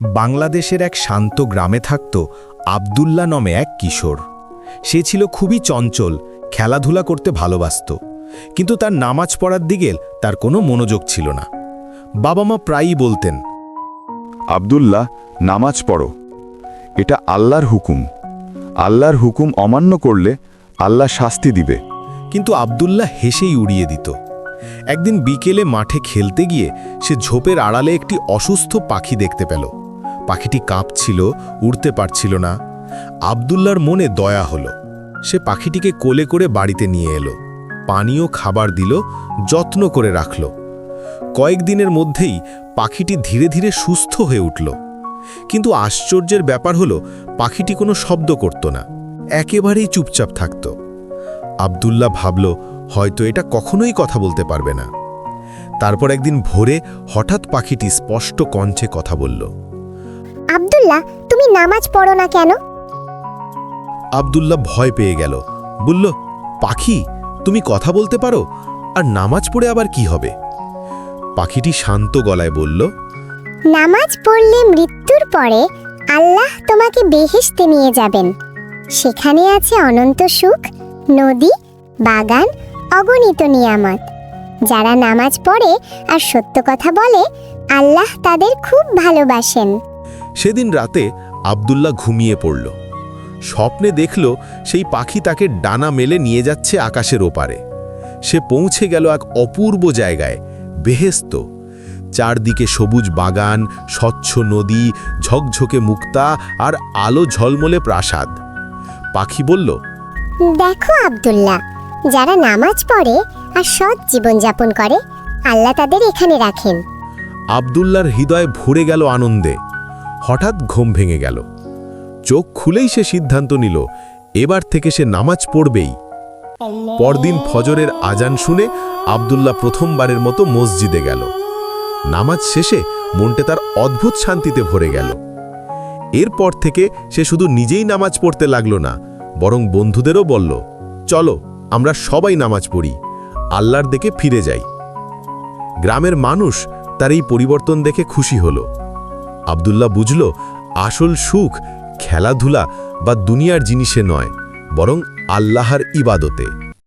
বাংলাদেশের এক শান্ত গ্রামে থাকত আবদুল্লা নামে এক কিশোর। সে ছিল খুবই চঞ্চল খেলাধুলা করতে ভালোবাসত কিন্তু তার নামাজ পড়ার দিকে তার কোনো মনোযোগ ছিল না। বাবা মা প্রায়ই বলতেন আব্দুল্লাহ নামাজ পড়ো। এটা আল্লাহর হুকুম। আল্লাহর হুকুম অমান্য করলে আল্লাহ শাস্তি দিবে। কিন্তু আবদুল্লাহ হেসেই উড়িয়ে দিত। একদিন বিকেলে মাঠে খেলতে গিয়ে সে ঝোপের আড়ালে একটি অসুস্থ পাখি দেখতে পেল। পাখিটি কাঁপছিল, উড়তে পারছিল না। আবদুল্লার মনে দয়া হলো। সে পাখিটিকে কোলে করে বাড়িতে নিয়ে এলো। পানীয় খাবার দিল, যত্ন করে রাখল। কয়েকদিনের মধ্যেই পাখিটি ধীরে ধীরে সুস্থ হয়ে উঠল। কিন্তু আশ্চর্যের ব্যাপার হলো, পাখিটি কোনো শব্দ করত না। একেবারেই চুপচাপ থাকত। আবদুল্লাহ ভাবল, হয়তো এটা কখনোই কথা বলতে পারবে না। তারপর একদিন ভোরে হঠাৎ পাখিটি স্পষ্ট কণ্ঠে কথা বলল আব্দুল্লাহ তুমি নামাজ পড়ো না কেন? আবদুল্লাহ ভয় পেয়ে গেল। বলল পাখি তুমি কথা বলতে পারো? আর নামাজ পড়ে আবার কি হবে? পাখিটি শান্ত গলায় বলল নামাজ পড়লে মৃত্যুর পরে আল্লাহ তোমাকে বেহেশতে নিয়ে যাবেন। সেখানে আছে অনন্ত সুখ নদী বাগান অগণিত নিয়ামত। যারা নামাজ পড়ে আর সত্য কথা বলে আল্লাহ তাদের খুব ভালোবাসেন। সেদিন রাতে আবদুল্লাহ ঘুমিয়ে পড়ল। স্বপ্নে দেখল সেই পাখি তাকে ডানা মেলে নিয়ে যাচ্ছে আকাশের ওপারে। সে পৌঁছে গেল এক অপূর্ব জায়গায় বেহেস্ত। চারদিকে সবুজ বাগান স্বচ্ছ নদী ঝকঝকে মুক্তা আর আলো ঝলমলে প্রাসাদ। পাখি বলল দেখো আব্দুল্লাহ যারা নামাজ পড়ে আর সৎ জীবনযাপন করে আল্লাহ তাদের এখানে রাখেন। আবদুল্লার হৃদয় ভরে গেল আনন্দে। হঠাৎ ঘুম ভেঙে গেল। চোখ খুলেই সে সিদ্ধান্ত নিল এবার থেকে সে নামাজ পড়বেই। পরদিন ফজরের আজান শুনে আবদুল্লাহ প্রথমবারের মতো মসজিদে গেল। নামাজ শেষে মনটা তার অদ্ভুত শান্তিতে ভরে গেল। এরপর থেকে সে শুধু নিজেই নামাজ পড়তে লাগল না বরং বন্ধুদেরও বলল চলো আমরা সবাই নামাজ পড়ি আল্লাহর দিকে ফিরে যাই। গ্রামের মানুষ তার এই পরিবর্তন দেখে খুশি হল। আবদুল্লাহ বুঝল আসল সুখ খেলাধুলা বা দুনিয়ার জিনিসে নয় বরং আল্লাহর ইবাদতে।